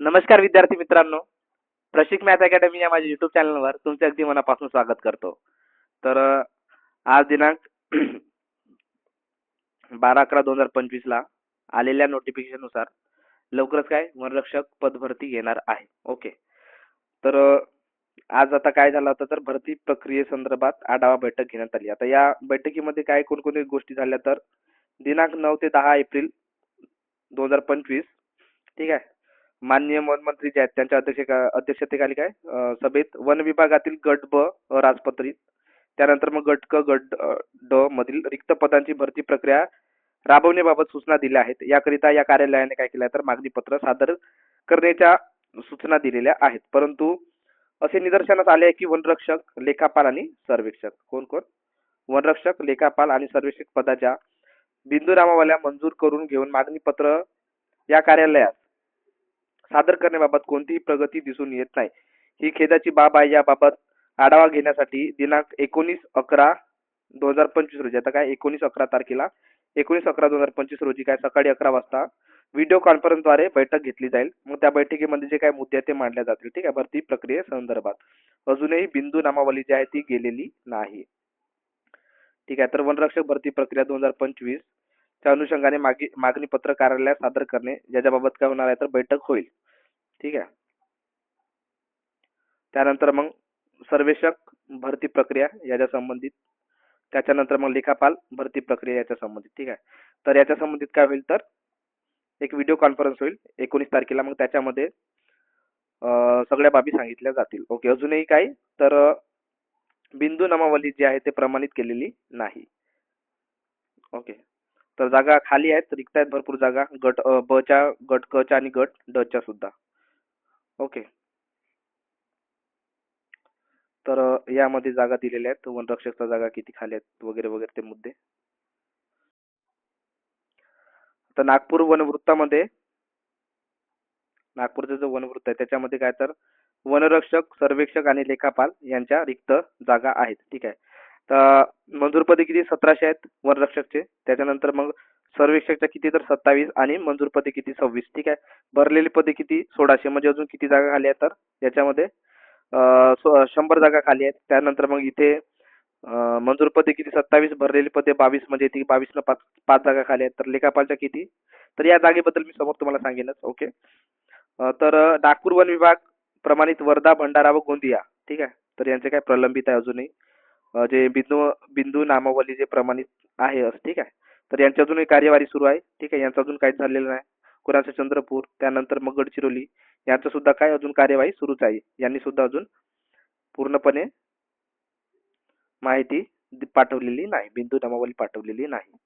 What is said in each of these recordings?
नमस्कार विद्यार्थी मित्रांनो. प्रशिक मॅथ अकॅडमी या माझ्या युट्यूब चॅनलवर तुमचे अगदी मनापासून स्वागत करतो. तर आज दिनांक बारा अकरा दोन हजार पंचवीसला आलेल्या नोटिफिकेशननुसार लवकरच काय वनरक्षक पदभरती येणार आहे. ओके तर आज आता काय झालं होतं तर भरती प्रक्रियेसंदर्भात आढावा बैठक घेण्यात आली. आता या बैठकीमध्ये काय कोणकोणत्या गोष्टी झाल्या तर दिनांक नऊ ते दहा एप्रिल दोन हजार पंचवीस ठीक आहे. माननीय वनमंत्री जे आहेत त्यांच्या अध्यक्ष अध्यक्षतेखाली काय? अ, सभेत वन विभागातील गट ब अ, राजपत्रित. त्यानंतर मग गट क गट अ, ड मधील रिक्त पदांची भरती प्रक्रिया राबवण्याबाबत सूचना दिल्या आहेत. याकरिता या कार्यालयाने काय केलं आहे तर मागणी पत्र सादर करण्याच्या सूचना दिलेल्या आहेत. परंतु असे निदर्शनास आले आहे की वनरक्षक लेखापाल आणि सर्वेक्षक. कोण कोण? वनरक्षक लेखापाल आणि सर्वेक्षक पदाच्या बिंदू रामावाल्या मंजूर करून घेऊन मागणी पत्र या कार्यालयात सादर करण्याबाबत कोणतीही प्रगती दिसून येत नाही. ही खेदाची बाब आहे याबाबत आढावा घेण्यासाठी दिनांक एकोणीस अकरा दोन हजार पंचवीस रोजी आता काय एकोणीस अकरा तारखेला? एकोणीस अकरा दोन हजार पंचवीस रोजी काय सकाळी अकरा वाजता व्हिडिओ कॉन्फरन्सद्वारे बैठक घेतली जाईल. मग त्या बैठकीमध्ये जे काही मुद्दे आहेत ते मांडले जातील. ठीक आहे भरती प्रक्रियेसंदर्भात अजूनही बिंदू नामावली जी आहे ती गेलेली नाही. ठीक आहे तर वनरक्षक भरती प्रक्रिया दोन हजार पंचवीस त्या अनुषंगाने मागे मागणी पत्र कार्यालयात सादर करणे याच्याबाबत काय होणार आहे तर बैठक होईल. ठीक आहे? त्यानंतर मग सर्वेक्षक भरती प्रक्रिया याच्या संबंधित त्याच्यानंतर मग लेखापाल भरती प्रक्रिया याच्या संबंधित. ठीक आहे? तर याच्या संबंधित काय होईल तर एक व्हिडिओ कॉन्फरन्स होईल एकोणीस तारखेला. मग त्याच्यामध्ये सगळ्या बाबी सांगितल्या जातील. ओके अजूनही काय तर बिंदू नामावली जी आहे ते प्रमाणित केलेली नाही. ओके. तर जागा खाली आहेत रिक्त आहेत भरपूर जागा. गट ब च्या गट क च्या आणि गट ड च्या सुद्धा. ओके. तर यामध्ये जागा दिलेल्या आहेत. वनरक्षकच्या जागा किती खाली आहेत वगैरे वगैरे ते मुद्दे. तर नागपूर वनवृत्तामध्ये नागपूरचं जो वनवृत्त आहे त्याच्यामध्ये काय तर वनरक्षक सर्वेक्षक आणि लेखापाल यांच्या रिक्त जागा आहेत. ठीक आहे. तर मंजूर पदे किती? सतराशे आहेत वनरक्षकचे त्याच्यानंतर मग सर्वेक्षकच्या किती तर सत्तावीस आणि मंजूर पदे किती? सव्वीस. ठीक आहे? भरलेली पदे किती? सोळाशे. म्हणजे अजून किती जागा खाली आहेत तर? याच्यामध्ये शंभर जागा खाली आहेत. त्यानंतर मग इथे मंजूरपदे मंजूर पदे किती? सत्तावीस. भरलेली पदे बावीस. म्हणजे ती बावीस न पाच पाच जागा खाली आहेत. तर लेखापालच्या किती? तर या जागेबद्दल मी समोर तुम्हाला सांगेनच. ओके? तर नागपूर वन विभाग प्रमाणित वर्धा भंडारा व गोंदिया. ठीक आहे? तर यांचे काय प्रलंबित आहे अजूनही. जे बिंदू बिंदू नामावली जे प्रमाणित आहे असं, ठीक आहे? तर यांची अजूनही कार्यवाही सुरू आहे ठीक आहे? यांचं अजून काहीच झालेलं नाही. कुणाचं चंद्रपूर त्यानंतर मग गडचिरोली. यांचं सुद्धा काय अजून कार्यवाही सुरूच आहे. यांनी सुद्धा अजून पूर्णपणे माहिती दि- पाठवलेली नाही. बिंदू नामावली पाठवलेली नाही.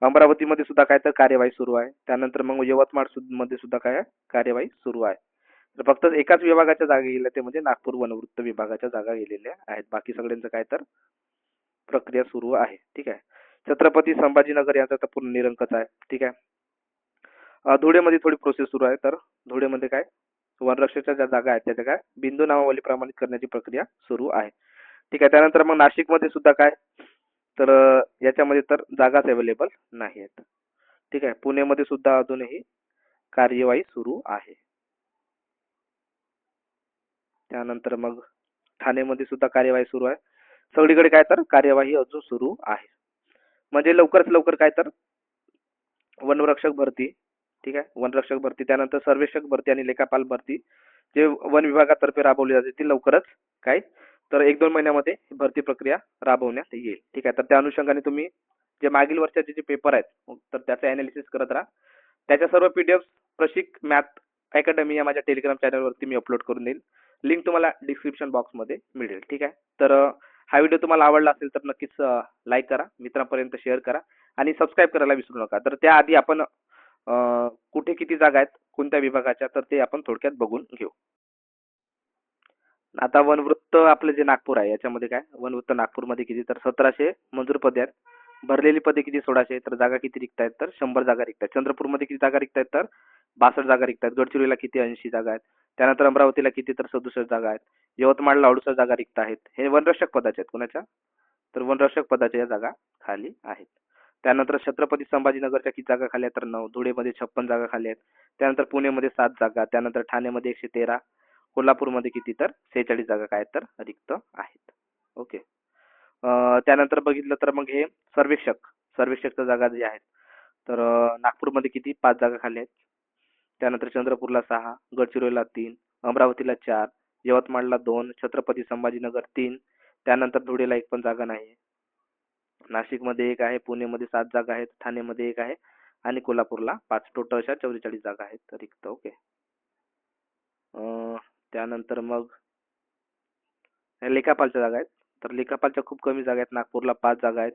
अमरावतीमध्ये सुद्धा काय तर कार्यवाही सुरू आहे. त्यानंतर मग यवतमाळ सुद- मध्ये सुद्धा काय आहे? कार्यवाही सुरू आहे. तर फक्त एकाच विभागाच्या जागा गेल्या ते म्हणजे नागपूर वनवृत्त विभागाच्या जागा गेलेल्या आहेत. बाकी सगळ्यांचं काय तर प्रक्रिया सुरू आहे. ठीक आहे. छत्रपती संभाजीनगर यांचा तर पूर्ण निरंकच आहे. ठीक आहे. धुळेमध्ये थोडी प्रोसेस सुरू आहे. तर धुळेमध्ये काय? वनरक्षकच्या ज्या जागा आहेत त्याच्या काय? बिंदू नामावली प्रमाणित करण्याची प्रक्रिया सुरू आहे. ठीक आहे. त्यानंतर मग नाशिकमध्ये सुद्धा काय? तर याच्यामध्ये तर जागाच अवेलेबल नाही आहेत. ठीक आहे. पुणेमध्ये सुद्धा अजूनही कार्यवाही सुरू आहे. त्यानंतर मग ठाणेमध्ये सुद्धा कार्यवाही सुरू आहे. सगळीकडे काय तर कार्यवाही अजून सुरू आहे. म्हणजे लवकरच लवकर काय तर वनरक्षक भरती ठीक आहे? वनरक्षक भरती त्यानंतर सर्वेक्षक भरती आणि लेखापाल भरती जे वन विभागातर्फे राबवली जाते ती लवकरच काय तर एक दोन महिन्यामध्ये भरती प्रक्रिया राबवण्यात येईल. ठीक आहे? तर त्या अनुषंगाने तुम्ही जे मागील वर्षाचे जे पेपर आहेत तर त्याचं अनालिसिस करत राहा. त्याच्या सर्व पीडीएफ प्रशिक मॅथ अकॅडमी या माझ्या टेलिग्राम चॅनलवरती मी अपलोड करून देईल. लिंक तुम्हाला डिस्क्रिप्शन बॉक्समध्ये मिळेल. ठीक आहे? तर हा व्हिडिओ तुम्हाला आवडला असेल तर नक्कीच लाईक करा मित्रांपर्यंत शेअर करा आणि सबस्क्राईब करायला विसरू नका. तर त्याआधी आपण कुठे किती जागा आहेत कोणत्या विभागाच्या तर ते आपण थोडक्यात बघून घेऊ. आता वनवृत्त आपलं जे नागपूर आहे याच्यामध्ये काय? वनवृत्त नागपूरमध्ये किती? तर सतराशे मंजूर पदे आहेत. भरलेली पदे किती? सोळाशे. तर जागा किती रिक्त आहेत तर शंभर जागा रिक्त आहेत चंद्रपूरमध्ये किती जागा रिक्त आहेत तर बासष्ट जागा रिक्त आहेत गडचिरोलीला किती? ऐंशी जागा आहेत. त्यानंतर अमरावतीला किती? तर सदुसष्ट जागा आहेत. यवतमाळला अडुसष्ट जागा रिक्त आहेत. हे वनरक्षक पदाचे आहेत. कुणाच्या? तर वनरक्षक पदाच्या या जागा खाली आहेत. त्यानंतर छत्रपती संभाजीनगरच्या किती जागा खाली आहेत? तर नऊ. धुळेमध्ये छप्पन जागा खाली आहेत. त्यानंतर पुणेमध्ये सात जागा. त्यानंतर ठाण्यामध्ये एकशे तेरा. कोल्हापूरमध्ये किती? तर सेहेचाळीस जागा काय आहेत. तर रिक्त आहेत. ओके. त्यानंतर बघितलं तर मग हे सर्वेक्षक सर्वेक्षकच्या जागा जे आहेत तर नागपूरमध्ये किती? पाच जागा खाली आहेत. त्यानंतर चंद्रपूरला सहा गडचिरोलीला तीन अमरावतीला चार यवतमाळला दोन छत्रपती संभाजीनगर तीन त्यानंतर धुळेला एक पण जागा नाही नाशिकमध्ये एक आहे पुणेमध्ये सात जागा आहेत ठाणेमध्ये एक आहे आणि कोल्हापूरला पाच. टोटल अशा चौवेचाळीस जागा आहेत. रिक्त ओके त्यानंतर मग लेखापालच्या जागा आहेत. तर लेखापालच्या खूप कमी जागा आहेत. नागपूरला पाच जागा आहेत.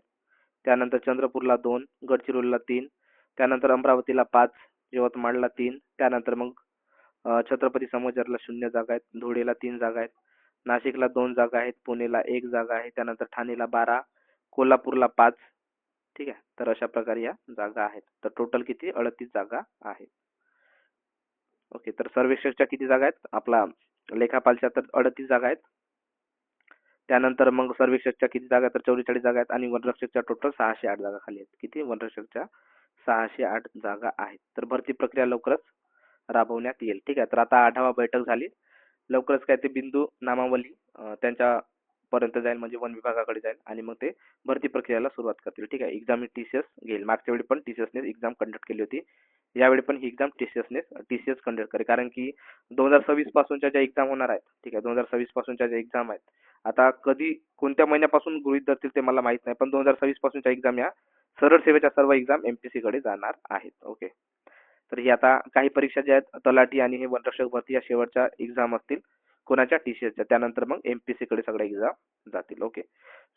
त्यानंतर चंद्रपूरला दोन गडचिरोलीला तीन त्यानंतर अमरावतीला पाच यवतमाळला तीन त्यानंतर मग छत्रपती संभाजीनगरला शून्य जागा आहेत. धुळेला तीन जागा आहेत. नाशिकला दोन जागा आहेत. पुणेला एक जागा आहे. त्यानंतर ठाणेला बारा कोल्हापूरला पाच. ठीक आहे? तर अशा प्रकारे या जागा आहेत. तर टोटल किती? अडतीस जागा आहेत. ओके तर सर्वेक्षकच्या किती जागा आहेत? आपला लेखापालच्या तर अडतीस जागा आहेत. त्यानंतर मग सर्वेक्षकच्या किती जागा आहेत? तर चौवेचाळीस जागा आहेत आणि वनरक्षकच्या टोटल सहाशे आठ जागा खाली आहेत. किती? वनरक्षकच्या सहाशे आठ जागा आहेत. तर भरती प्रक्रिया लवकरच राबवण्यात येईल. ठीक आहे. तर आता आढावा बैठक झाली. लवकरच काय ते बिंदू नामावली त्यांच्या पर्यंत जाईल म्हणजे वन विभागाकडे जाईल आणि मग ते भरती प्रक्रियेला सुरुवात करतील. ठीक आहे. एक्झाम टी सी एस घेईल. मागच्या वेळी पण टी सी एसने एक्झाम कंडक्ट केली होती. यावेळी पण ही एक्झाम टी सी एसने टी सी एस कंडक्ट करेल. कारण की दोन हजार सव्वीस पासूनच्या ज्या एक्झाम होणार आहेत ठीक आहे दोन हजार सव्वीस पासूनच्या ज्या एक्झाम आहेत आता कधी कोणत्या महिन्यापासून गृहीत धरतील ते मला माहीत नाही पण दोन हजार सव्वीस पासूनच्या एक्झाम या सरळ सेवेच्या सर्व एक्झाम एमपीसी कडे जाणार आहेत ओके तर ही आता काही परीक्षा ज्या आहेत तलाठी आणि हे वनरक्षक भरती या शेवटच्या एक्झाम असतील. कोणाच्या टी सी एसच्या त्यानंतर मग एमपीसी कडे सगळ्या एक्झाम जातील ओके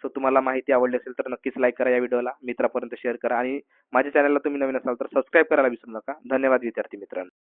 सो तुम्हाला माहिती आवडली असेल तर नक्कीच लाईक करा या व्हिडिओला मित्रापर्यंत शेअर करा आणि माझ्या चॅनलला तुम्ही नवीन असाल तर सबस्क्राईब करायला विसरू नका. धन्यवाद विद्यार्थी मित्रांनो.